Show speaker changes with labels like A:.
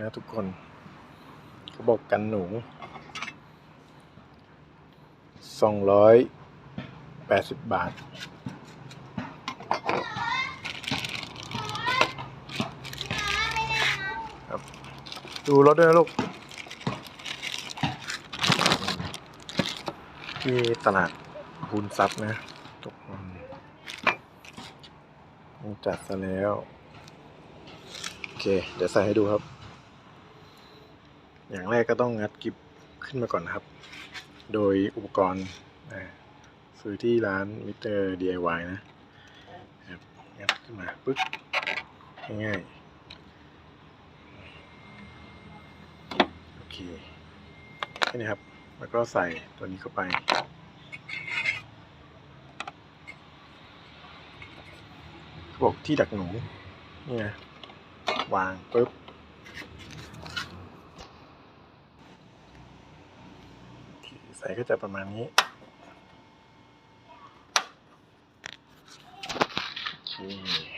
A: นะทุกคนเขาบอกกันหนูสองร้อยแปดสิบบาท ดูรถด้วยนะลูก ที่ตลาดบุญทรัพย์นะทุกคนต้องจัดซะแล้ว โอเค เดี๋ยวใส่ให้ดูครับ อย่างแรกก็ต้องงัดกิบขึ้นมาก่อนนะครับ โดยอุปกรณ์ซื้อที่ร้านมิเตอร์ DIY นะงัดขึ้นมาปึ๊บง่ายๆโอเคแค่นี้ครับ แล้วก็ใส่ตัวนี้เข้าไปเขาบอกที่ดักหนูนี่ไงวางปุ๊บ โอเค ใส่ก็จะประมาณนี้โอเค